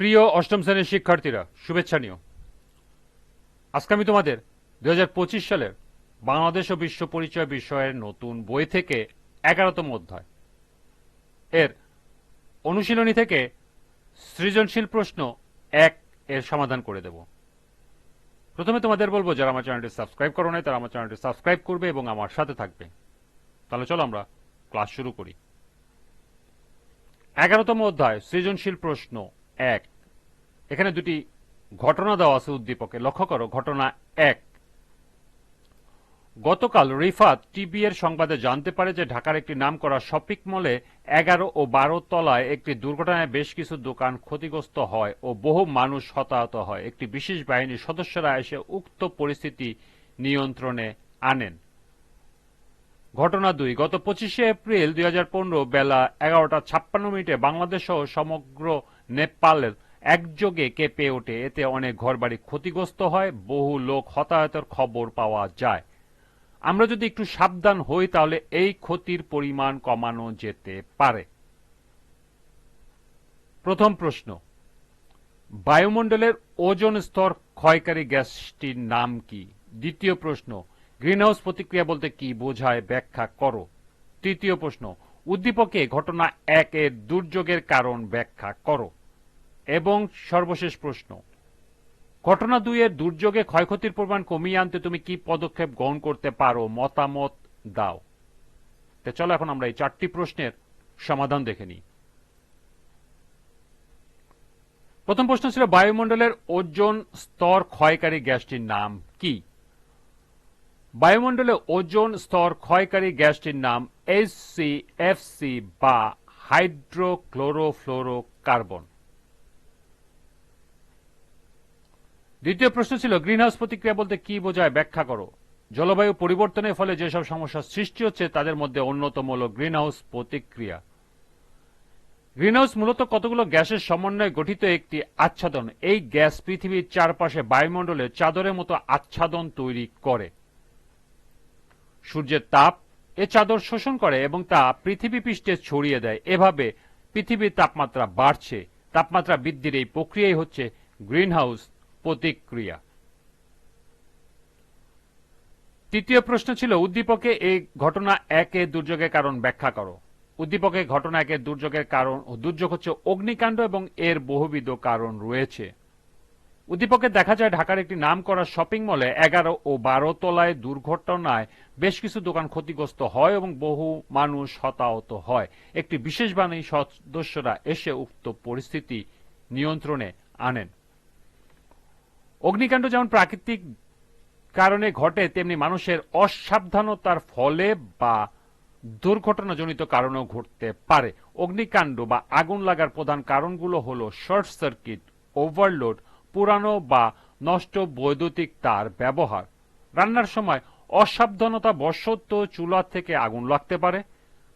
প্রিয় অষ্টম শ্রেণির শিক্ষার্থীরা, শুভেচ্ছা নিও। আজকে আমি তোমাদের দুই সালের বাংলাদেশ ও বিশ্ব পরিচয় বিষয়ের নতুন বই থেকে এগারোতম অধ্যায়। এর অনুশীলনী থেকে সৃজনশীল প্রশ্ন এক এর সমাধান করে দেব। প্রথমে তোমাদের বলব, যারা আমার চ্যানেলটি সাবস্ক্রাইব করো নাই, তারা আমার চ্যানেলটি সাবস্ক্রাইব করবে এবং আমার সাথে থাকবে। তাহলে চলো আমরা ক্লাস শুরু করি। এগারোতম অধ্যায়, সৃজনশীল প্রশ্ন এক। এখানে দুটি ঘটনা দেওয়া আছে উদ্দীপকে। লক্ষ্য করো, ঘটনা এক। গতকাল রিফাত টিভি এর সংবাদে জানতে পারে যে ঢাকার একটি নামকরা শপিং মলে এগারো ও বারো তলায় একটি দুর্ঘটনায় বেশ কিছু দোকান ক্ষতিগ্রস্ত হয় ও বহু মানুষ হতাহত হয়। একটি বিশেষ বাহিনীর সদস্যরা এসে উক্ত পরিস্থিতি নিয়ন্ত্রণে আনেন। ঘটনা দুই, গত পঁচিশে এপ্রিল দুই হাজার পনেরো বেলা এগারোটা ছাপ্পান্ন মিনিটে বাংলাদেশ সহ সমগ্র নেপালের একযোগে কেঁপে ওঠে। এতে অনেক ঘরবাড়ি ক্ষতিগ্রস্ত হয়, বহু লোক হতাহতের খবর পাওয়া যায়। আমরা যদি একটু সাবধান হই, তাহলে এই ক্ষতির পরিমাণ কমানো যেতে পারে। প্রথম প্রশ্ন, বায়ুমণ্ডলের ওজন স্তর ক্ষয়কারী গ্যাসটির নাম কি? দ্বিতীয় প্রশ্ন, গ্রিনহাউস প্রতিক্রিয়া বলতে কি বোঝায়? ব্যাখ্যা করো। তৃতীয় প্রশ্ন, উদ্দীপকে ঘটনা এক এর দুর্যোগের কারণ ব্যাখ্যা করো। এবং সর্বশেষ প্রশ্ন। ঘটনা দুই এর দুর্যোগে ক্ষয়ক্ষতির পরিমাণ কমিয়ে আনতে তুমি কি পদক্ষেপ গ্রহণ করতে পারো, মতামত দাও। তো চলো এখন আমরা এই চারটি প্রশ্নের সমাধান দেখে নিই। প্রথম প্রশ্ন ছিল, বায়ুমণ্ডলের ওজন স্তর ক্ষয়কারী গ্যাসটির নাম কি? বায়ুমণ্ডলে ওজন স্তর ক্ষয়কারী গ্যাসটির নাম এসসি এফসি বা হাইড্রোক্লোরোফ্লোরোকার্বন। দ্বিতীয় প্রশ্ন ছিল, গ্রিনহাউস প্রতিক্রিয়া বলতে কি বোঝায় ব্যাখ্যা করো? জলবায়ু পরিবর্তনের ফলে যেসব সমস্যার সৃষ্টি হচ্ছে, তাদের মধ্যে অন্যতম হল গ্রিনহাউস প্রতিক্রিয়া। গ্রিনহাউস মূলত কতগুলো গ্যাসের সমন্বয়ে গঠিত একটি আচ্ছাদন? এই গ্যাস পৃথিবীর চারপাশে বায়ুমণ্ডলে চাদরের মতো আচ্ছাদন তৈরি করে। সূর্যের তাপ এ চাদর শোষণ করে এবং তা পৃথিবী পৃষ্ঠে ছড়িয়ে দেয়। এভাবে পৃথিবীর তাপমাত্রা বাড়ছে। তাপমাত্রা বৃদ্ধির এই প্রক্রিয়াই হচ্ছে গ্রিনহাউস প্রতিক্রিয়া। তৃতীয় প্রশ্ন ছিল, উদ্দীপকে এই ঘটনা একে দুর্যোগের কারণ ব্যাখ্যা করো। উদ্দীপকে ঘটনা একে দুর্যোগের কারণ দুর্যোগ হচ্ছে অগ্নিকাণ্ড এবং এর বহুবিধ কারণ রয়েছে। উদ্দীপকে দেখা যায় ঢাকার একটি নাম করা শপিং মলে এগারো ও বারো তলায় দুর্ঘটনায় বেশ কিছু দোকান ক্ষতিগ্রস্ত হয় এবং বহু মানুষ হতাহত হয়। একটি বিশেষ বাহিনী সদস্যরা এসে উক্ত পরিস্থিতি নিয়ন্ত্রণে আনেন। অগ্নিকাণ্ড যেমন প্রাকৃতিক কারণে ঘটে, তেমনি মানুষের অসাবধানতার ফলে বা দুর্ঘটনাজনিত কারণেও ঘটতে পারে। অগ্নিকাণ্ড বা আগুন লাগার প্রধান কারণগুলো হলো শর্ট সার্কিট, ওভারলোড, পুরানো বা নষ্ট বৈদ্যুতিক তার ব্যবহার। রান্নার সময় অসাবধানতা বশত চুলা থেকে আগুন লাগতে পারে।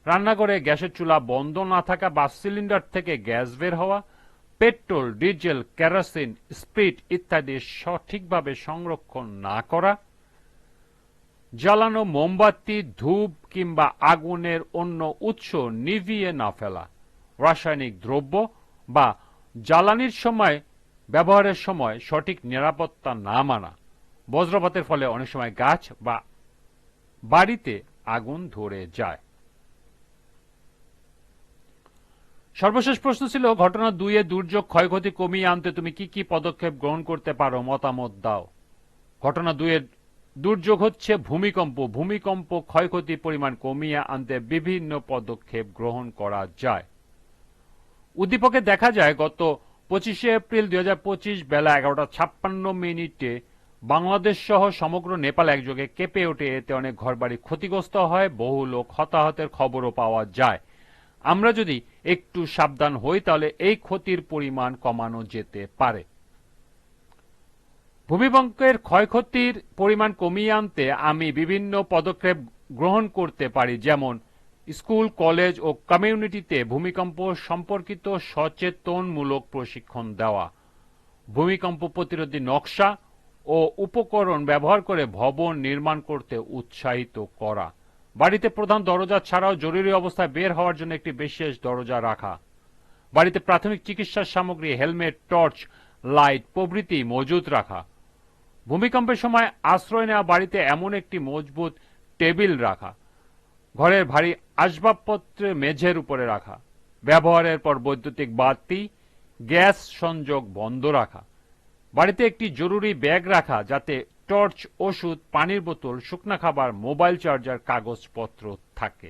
রান্নাঘরে গ্যাসের চুলা বন্ধ না থাকা বা সিলিন্ডার থেকে গ্যাস বের হওয়া। পেট্রোল, ডিজেল, কেরোসিন, স্পিড ইত্যাদি সঠিকভাবে সংরক্ষণ না করা, জ্বালানো মোমবাতি, ধূপ কিংবা আগুনের অন্য উৎস নিভিয়ে না ফেলা, রাসায়নিক দ্রব্য বা জ্বালানির সময়, ব্যবহারের সময় সঠিক নিরাপত্তা না মানা। বজ্রপাতের ফলে অনেক সময় গাছ বা বাড়িতে আগুন ধরে যায়। সর্বশেষ প্রশ্ন ছিল, ঘটনা দুইয়ে দুর্যোগ ক্ষয়ক্ষতি কমিয়ে আনতে তুমি কি কি পদক্ষেপ গ্রহণ করতে পারো? মতামত দাও। ঘটনা দুইয়ের দুর্যোগ হচ্ছে ভূমিকম্প। ভূমিকম্প ক্ষয়ক্ষতির পরিমাণ কমিয়ে আনতে বিভিন্ন পদক্ষেপ গ্রহণ করা যায়। উদ্দীপকে দেখা যায়, গত পঁচিশে এপ্রিল দুই হাজার পঁচিশ বেলা এগারোটা ছাপ্পান্ন মিনিটে বাংলাদেশ সহ সমগ্র নেপাল একযোগে কেঁপে ওঠে। এতে অনেক ঘরবাড়ি ক্ষতিগ্রস্ত হয়, বহু লোক হতাহতের খবরও পাওয়া যায়। আমরা যদি একটু সাবধান হই, তাহলে এই ক্ষতির পরিমাণ কমানো যেতে পারে। ভূমিকম্পের ক্ষয়ক্ষতির পরিমাণ কমিয়ে আনতে আমি বিভিন্ন পদক্ষেপ গ্রহণ করতে পারি, যেমন স্কুল, কলেজ ও কমিউনিটিতে ভূমিকম্প সম্পর্কিত সচেতনমূলক প্রশিক্ষণ দেওয়া, ভূমিকম্প প্রতিরোধী নকশা ও উপকরণ ব্যবহার করে ভবন নির্মাণ করতে উৎসাহিত করা। বাড়িতে প্রধান দরজা ছাড়াও জরুরি অবস্থায় বের হওয়ার জন্য একটি বিশেষ দরজা রাখা। বাড়িতে প্রাথমিক চিকিৎসার সামগ্রী, হেলমেট, টর্চ, লাইট, প্রভৃতি মজুত রাখা। ভূমিকম্পের সময় আশ্রয় নেওয়া বাড়িতে এমন একটি মজবুত টেবিল রাখা। ঘরের ভারী আসবাবপত্র মেঝের উপরে রাখা। ব্যবহারের পর বৈদ্যুতিক বাতি, গ্যাস সংযোগ বন্ধ রাখা। বাড়িতে একটি জরুরি ব্যাগ রাখা যাতে টর্চ ওষুধ পানির বোতল শুকনা খাবার মোবাইল চার্জার কাগজপত্র থাকে।